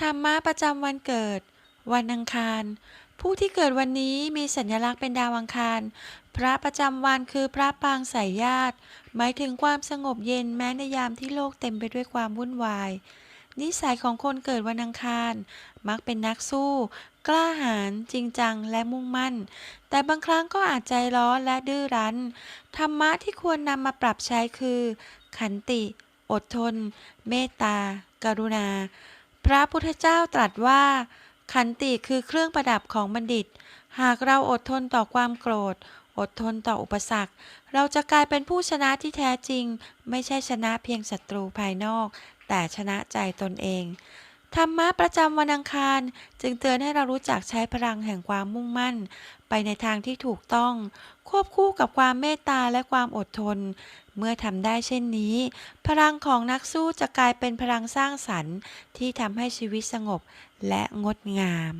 ธรรมะประจำวันเกิด วันอังคาร ผู้ที่เกิดวันนี้มีสัญลักษณ์เป็นดาวอังคาร พระประจำวันคือพระปางสายญาติ หมายถึงความสงบเย็นแม้ในยามที่โลกเต็มไปด้วยความวุ่นวาย นิสัยของคนเกิดวันอังคาร มักเป็นนักสู้ กล้าหาญจริงจังและมุ่งมั่น แต่บางครั้งก็อาจใจร้อนและดื้อรั้น ธรรมะที่ควรนำมาปรับใช้คือ ขันติ อดทน เมตตา กรุณา พระพุทธเจ้าตรัสว่า ขันติคือเครื่องประดับของบัณฑิต หากเราอดทนต่อความโกรธ อดทนต่ออุปสรรค เราจะกลายเป็นผู้ชนะที่แท้จริง ไม่ใช่ชนะเพียงศัตรูภายนอก แต่ชนะใจตนเอง ธรรมะประจำวันอังคาร จึงเตือนให้เรารู้จักใช้พลังแห่งความมุ่งมั่น ไปในทางที่ถูกต้อง ควบคู่กับความเมตตาและความอดทน เมื่อทำได้เช่นนี้ พลังของนักสู้จะกลายเป็นพลังสร้างสรรค์ ที่ทำให้ชีวิตสงบและงดงาม